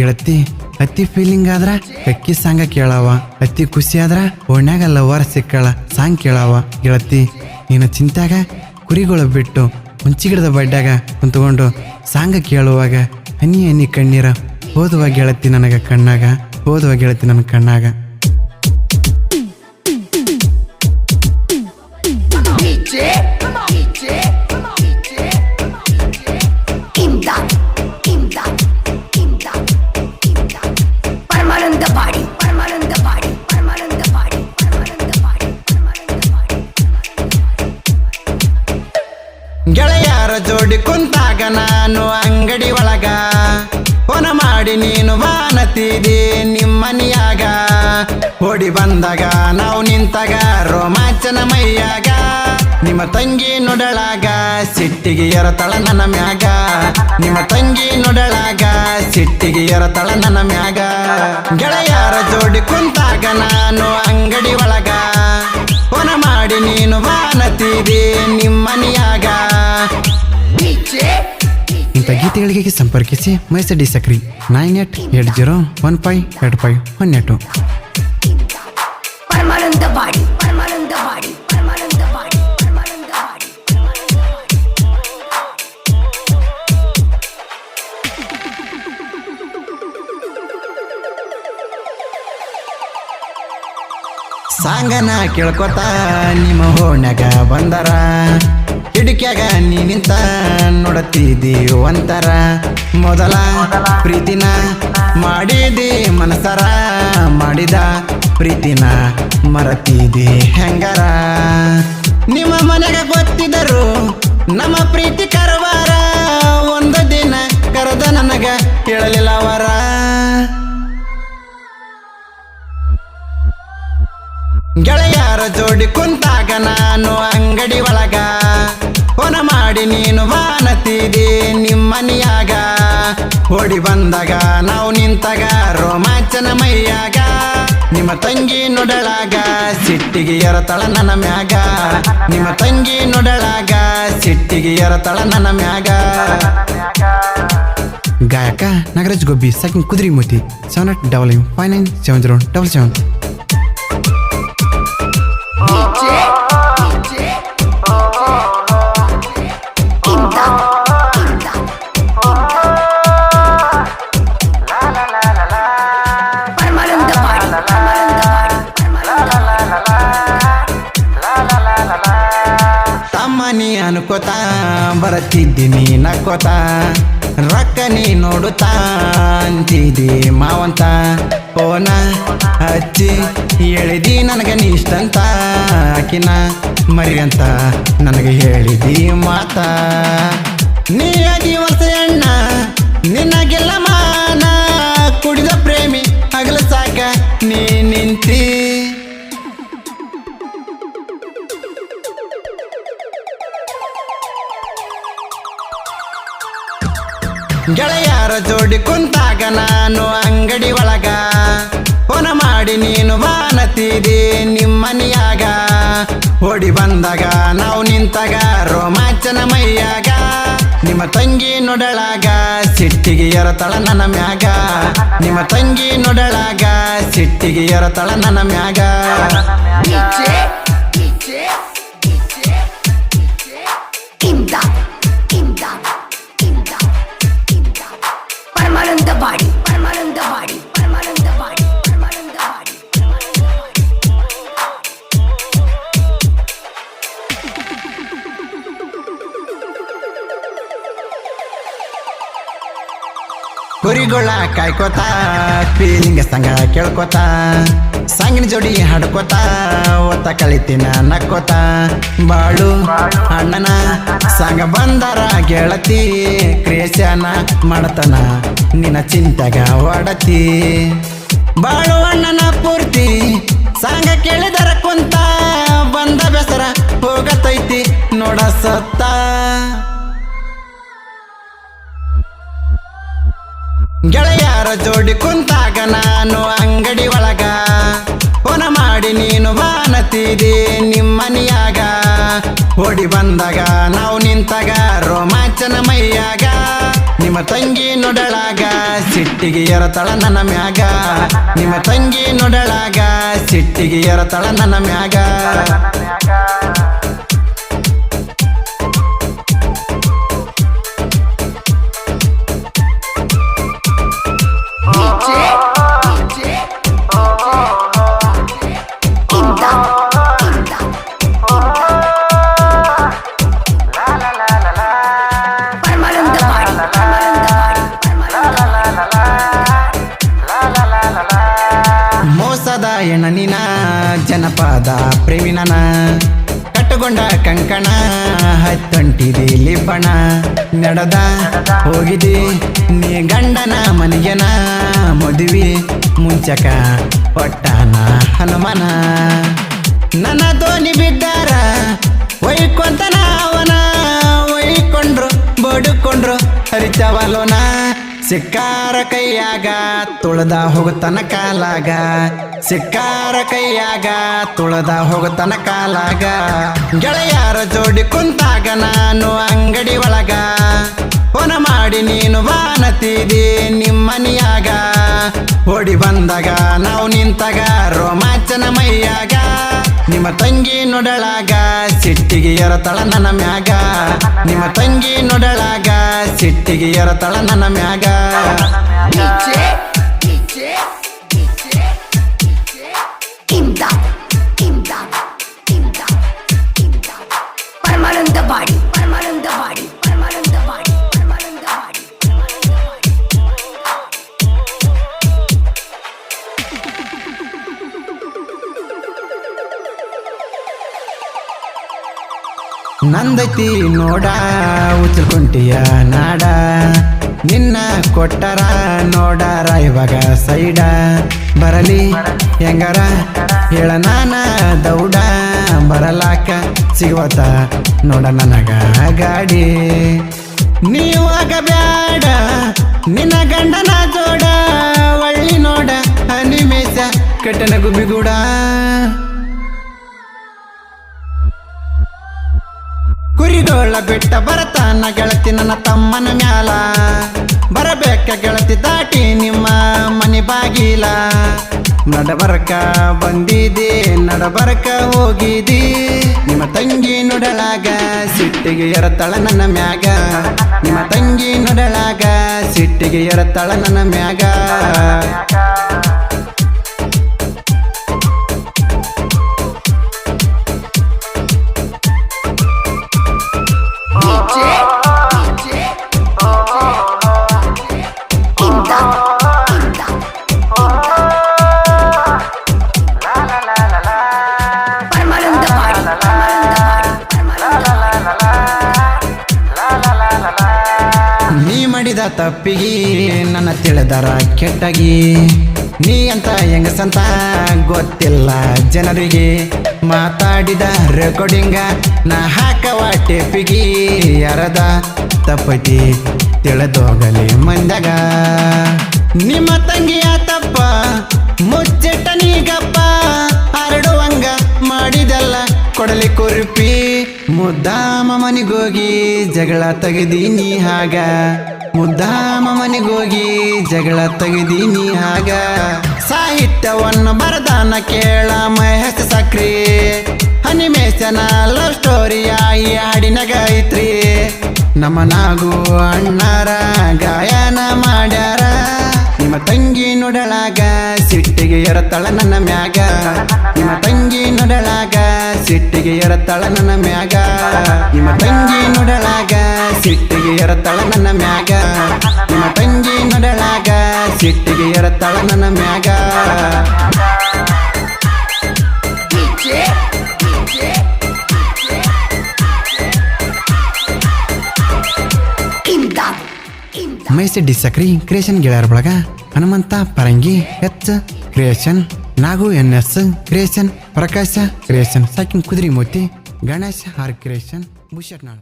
ಗೆಳತಿ, ಅತಿ ಫೀಲಿಂಗ್ ಆದ್ರ ಕಕ್ಕಿ ಸಾಂಗ ಕೇಳವ, ಅತಿ ಖುಷಿ ಆದ್ರ ಓಣ್ಯಾಗ ಲವರ್ ಸಿಕ್ಕಳ ಸಾಂಗ್ ಕೇಳವ. ಗೆಳತಿ, ನೀನು ಚಿಂತಾಗ ಕುರಿಗಳು ಬಿಟ್ಟು ಹುಂಚಿಗಿಡದ ಬಡ್ಡಾಗ ಕುಂತ್ಕೊಂಡು ಸಾಂಗ ಕೇಳುವಾಗ ಹನಿ ಹನಿ ಕಣ್ಣೀರ ಓದುವ ಗೆಳತಿ ನನಗ ಕಣ್ಣಾಗ, ಓದುವ ಗೆಳತಿ ನನ್ನ ಕಣ್ಣಾಗ. ಗೆಳೆಯರ ಜೋಡಿ ಕುಂತಾಗ ನಾನು ಅಂಗಡಿ ಒಳಗ. ಹೊನ ಮಾಡಿ ನೀನು ಬಾನತಿದಿ ನಿಮ್ಮನಿಯಾಗ. ಓಡಿ ಬಂದಾಗ ನಾವು ನಿಂತಾಗ ರೋಮಾಂಚನ ಮೈಯಾಗ. ನಿಮ್ಮ ತಂಗಿ ನುಡಳಾಗ ಸಿಟ್ಟಿಗೆ ಎರತಳ ನನ್ನ ಮ್ಯಾಗ. ನಿಮ್ಮ ತಂಗಿ ನುಡಳಾಗ ಸಿಟ್ಟಿಗೆ ಎರತಳ ನನ್ನ ಮ್ಯಾಗ. ಗೆಳೆಯರ ಜೋಡಿ ಕುಂತಾಗ ನಾನು ಅಂಗಡಿ ಒಳಗ. ಮಾಡಿ ನೀನು ಬಾನತಿದೆ ನಿಮ್ಮನಿಯಾಗ. ಇಂಥ ಗೀತೆಗಳಿಗೆ ಸಂಪರ್ಕಿಸಿ ಮೈಸಡಿ ಸಕ್ರಿ nine eight eight zero one five eight five one eight ಸಾಂಗನ ಕೇಳ್ಕೊತ ನಿಮ್ಮ ಹೋಣ್ಯಾಗ ಬಂದರ. ಕಿಡಿಕ್ಯಾಗ ನೀ ನಿಂತ ನೋಡತ್ತಿದಿ ಒಂತರ ಮೊದಲ ಪ್ರೀತಿನ ಮಾಡಿದಿ ಮನಸರ ಮಾಡಿದ ಪ್ರೀತಿನ ಮರತಿದಿ ಹೆಂಗರ. ನಿಮ್ಮ ಮನೆಗೆ ಗೊತ್ತಿದ್ದರು ನಮ್ಮ ಪ್ರೀತಿ ಕರವಾರ. ಗೆಳೆಯರ ಜೋಡಿ ಕುಂತಾಗ ನಾನು ಅಂಗಡಿ ಒಳಗ. ಹೊನ ಮಾಡಿ ನೀನು ವಾನತಿದೆ ನಿಮ್ಮನಿಯಾಗ. ಓಡಿ ಬಂದಾಗ ನಾವು ನಿಂತಾಗ ರೋಮಾಂಚನ ಮೈಯಾಗ. ನಿಮ್ಮ ತಂಗಿ ನುಡಳಾಗ ಸಿಟ್ಟಿಗೆ ಎರತಳ ನನ್ನ ಮ್ಯಾಗ. ನಿಮ್ಮ ತಂಗಿ ನುಡಳಾಗ ಸಿಟ್ಟಿಗೆ ಎರತಳ ನನ್ನ ಮ್ಯಾಗ. ಗಾಯಕ ನಾಗರಾಜ್ ಗೊಬ್ಬಿ ಸೆಕೆಂಡ್ ಕುದುರೆ ಮೂತಿ seven double five nine seven zero double seven తమ్మని అనుకోతా బరతిద్దిని నక్కోతా రక్కని నోడుతా అంతిది మావంతా. ಹಚ್ಚಿ ಹೇಳಿದಿ ನನಗೆ ನೀ ಇಷ್ಟಂತ ಆಕಿನ ಮರಿಗಂತ ನನಗೆ ಹೇಳಿದಿ ಮಾತ. ನೀ ವರ್ಷ ಅಣ್ಣ, ನಿನಗೆಲ್ಲ ಮಾನ. ಕುಡಿದ ಪ್ರೇಮಿ ಹಗಲ ಸಾಕ, ನೀ ನಿಂತಿ. ಗೆಳೆಯರ ಜೋಡಿ ಕುಂತಾಗ ನಾನು ಅಂಗಡಿ ಒಳಗ. ಮಾಡಿ ನೀನು ಬಾನತಿದಿ ನಿಮ್ಮನಿಯಾಗ ಓಡಿ ಬಂದಾಗ ನಾವು ನಿಂತಾಗ ರೋಮಾಂಚನ ಮೈಯಾಗ ನಿಮ್ಮ ತಂಗಿ ನುಡಳಾಗ ಸಿಟ್ಟಿಗೆ ಎರತಳ ನನ್ನ ಮ್ಯಾಗ ನಿಮ್ಮ ತಂಗಿ ನುಡಳಾಗ ಸಿಟ್ಟಿಗೆ ಎರತಳ ನನ್ನ ಮ್ಯಾಗ DJ, ಕುರಿಗಳ ಕಾಯ್ಕೋತ ಫೀಲಿಂಗ್ ಸಂಗ ಕೇಳ್ಕೋತಾ, ಸಂಗಿನ ಜೋಡಿ ಹಾಡ್ಕೋತ, ಒತ್ತ ಕಳಿತಿನ ನಕ್ಕೋತ. ಬಾಳು ಅಣ್ಣನ ಸಂಗ ಬಂದರ ಗೆಳತಿ ಕ್ರೇಸನ ಮಾಡತನ, ನಿನ್ನ ಚಿಂತೆಗ ಒಡತಿ. ಬಾಳು ಜೋಡಿ ಕುಂತಾಗ ನಾನು ಅಂಗಡಿ ಒಳಗ. ಹೊನ ಮಾಡಿ ನೀನು ಬಾನತಿದೆ ನಿಮ್ಮನಿಯಾಗ ಓಡಿ ಬಂದಾಗ ನಾವು ನಿಂತಾಗ ರೋಮಾಂಚನ ಮೈಯಾಗ. ನಿಮ್ಮ ತಂಗಿ ನೊಡಳಾಗ, ಸಿಟ್ಟಿಗೆ ಎರತಳ ನನ್ನ ಮ್ಯಾಗ. ನಿಮ್ಮ ತಂಗಿ ನೊಡಳಾಗ, ಸಿಟ್ಟಿಗೆ ಎರತಳ ನನ್ನ ಮ್ಯಾಗ. ಜನಪದ ಪ್ರೇಮಿನನ ಕಟ್ಟುಕೊಂಡ ಕಂಕಣ, ಹತ್ತೊಂಟಿದೆ ಲಿಬ್ಬಣ, ನಡೆದ ಹೋಗಿದೆ ನೀ ಗಂಡನ ಮನೆಯನ, ಮದುವೆ ಮುಂಚಕ ಪಟ್ಟನ ಹನುಮನ. ನನ್ನ ದೋಣಿ ಬಿದ್ದಾರ ಒಯ್ಕೊಂತನ ಅವನ ಒಯ್ಕೊಂಡ್ರು ಬಡುಕೊಂಡ್ರು ಹರಿತವಲೋನ. ಸಿಕ್ಕಾರ ಕೈಯಾಗ, ತುಳದ ಹೋಗುತ್ತನ ಕಾಲಾಗ. ಸಿಕ್ಕಾರ ಕೈಯಾಗ, ತುಳದ ಹೋಗತನ ಕಾಲಾಗ ಗೆಳೆಯರ ಜೋಡಿ ಕುಂತಾಗ ನಾನು ಅಂಗಡಿ ಒಳಗ. ಹೊನ ಮಾಡಿ ನೀನು ಬಾನತಿದಿ ನಿಮ್ಮನಿಯಾಗ ಓಡಿ ಬಂದಾಗ ನಾವು ನಿಂತಾಗ, ರೋಮಾಂಚನ ಮೈಯಾಗ. ನಿಮ್ಮ ತಂಗಿ ನೊಡಳಾಗ ಸಿಟ್ಟಿಗೆ ಎರತಳ ನನ್ನ ಮ್ಯಾಗ. ನಿಮ್ಮ ತಂಗಿ ನೊಡಳಾಗ ಸಿಟ್ಟಿಗೆ ಎರತಳ ನನ್ನ ಮ್ಯಾಗ body, permanent the body, permanent the body. ನಂದೈತಿ ನೋಡ ಉಚ್ಚಲ್ಕುಂಟಿಯ ನಾಡ ನಿನ್ನ ಕೊಟ್ಟರ ನೋಡಾರ ಇವಾಗ ಸೈಡ. ಬರಲಿ ಹೆಂಗಾರ? ಹೇಳ ನಾನ ದೌಡ. ಬರಲಾಕ ಸಿಗುವತ ನೋಡ ನನಗ ಗಾಡಿ. ನೀವಾಗ ಬ್ಯಾಡ ನಿನ್ನ ಗಂಡನ ಜೋಡ. ಒಳ್ಳಿ ನೋಡ ಅನಿಮೇಶ ಕಟ್ಟನ ಗುಬಿಗೂಡ ಕುರಿಗೋಳ ಬಿಟ್ಟ ಬರತಾನ ಗೆಳತಿ ನನ್ನ ತಮ್ಮನ ಮ್ಯಾಲ. ಬರಬೇಕ ಗೆಳತಿ ದಾಟಿ ನಿಮ್ಮ ಮನೆ ಬಾಗಿಲ. ನಡಬರಕ ಬಂದಿದೆ ನಡಬರಕ ಹೋಗಿದಿ ನಿಮ್ಮ ತಂಗಿ ನುಡಳಾಗ ಸಿಟ್ಟಿಗೆ ಎರತಳ ನನ್ನ ಮ್ಯಾಗ. ನಿಮ್ಮ ತಂಗಿ ನುಡಳಾಗ ಸಿಟ್ಟಿಗೆ ಎರತಳ ನನ್ನ ಮ್ಯಾಗ. ಮಾಡಿದ ತಪ್ಪಿಗಿ ನನ್ನ ತಿಳಿದರ ಕೆಟ್ಟಗಿ. ನೀ ಅಂತ ಹೆಂಗಸಂತ ಗೊತ್ತಿಲ್ಲ ಜನರಿಗೆ. ಮಾತಾಡಿದ ರೆಕಾರ್ಡಿಂಗ ನಾ ಹಾಕವ ಟೆಪ್ಪಿಗಿ ಯಾರದ ತಪ್ಪತಿ ತಿಳಿದೋಗಲಿ ಮಂದ್ಯಾಗ. ನಿಮ್ಮ ತಂಗಿಯ ತಪ್ಪ ಮುಚ್ಚಿಟ್ಟ ನೀಗಪ್ಪ. ಹರಡುವಂಗ ಮಾಡಿದಲ್ಲ ಕೊಡಲಿ ಕುರುಪಿ. ಮುದ್ದಾಮ ಮನಿಗೋಗಿ ಜಗಳ ತೆಗೆದೀನಿ ಹಾಗ. ಮುದ್ದಾಮ ಮನೆಗೋಗಿ ಜಗಳ ತೆಗೆದೀನಿ ಆಗ. ಸಾಹಿತ್ಯವನ್ನು ಬರದಾನ ಕೇಳ ಮಹೇಶ ಸಕ್ರಿ. ಹನಿಮೇಶನ ಲವ್ ಸ್ಟೋರಿ ಆಯಿ ಹಾಡಿನ ಗಾಯತ್ರಿ. ನಮ್ಮ ನಾಗು ಅಣ್ಣಾರ, ಗಾಯನ ಮಾಡ್ಯಾರ. ನಿಮ್ಮ ತಂಗಿ ನುಡಳಾಗ ಸಿಟ್ಟಿಗೆ ಎರತಳ ನನ್ನ ಮ್ಯಾಗ. ನಿಮ್ಮ ತಂಗಿ ನುಡಳಾಗ ಸಿಟ್ಟಿಗೆ ಎರತಳ ನನ್ನ ಮ್ಯಾಗ. ನಿಮ್ಮ ತಂಗಿ ನುಡಳಾಗ ಸಿಟ್ಟಿಗೆ ಎರತಳ ನನ್ನ ಮ್ಯಾಗ ನಿಮ್ಮ ತಂಗಿ ನುಡಳಾಗ ಸಿಟ್ಟಿಗೆ ಎರತಳ ನನ್ನ ಮ್ಯಾಗ DJ, DJ, Imdad, Imdad. ಮೈಸೆಡ್ಡಿ ಸಕ್ರಿ ಕ್ರಿಯೇಷನ್ ಗೆಳೆಯರ ಬಳಗ ಹನುಮಂತ ಪರಂಗಿ H creation Nagu N S creation Prakasha creation ಸಾಕಿನ್ ಕುದುರೆ ಮೋತಿ ಗಣೇಶ್ ಆರ್ ಕ್ರಿಯೇಷನ್ ಭೂಷಟ್ನಾಳ್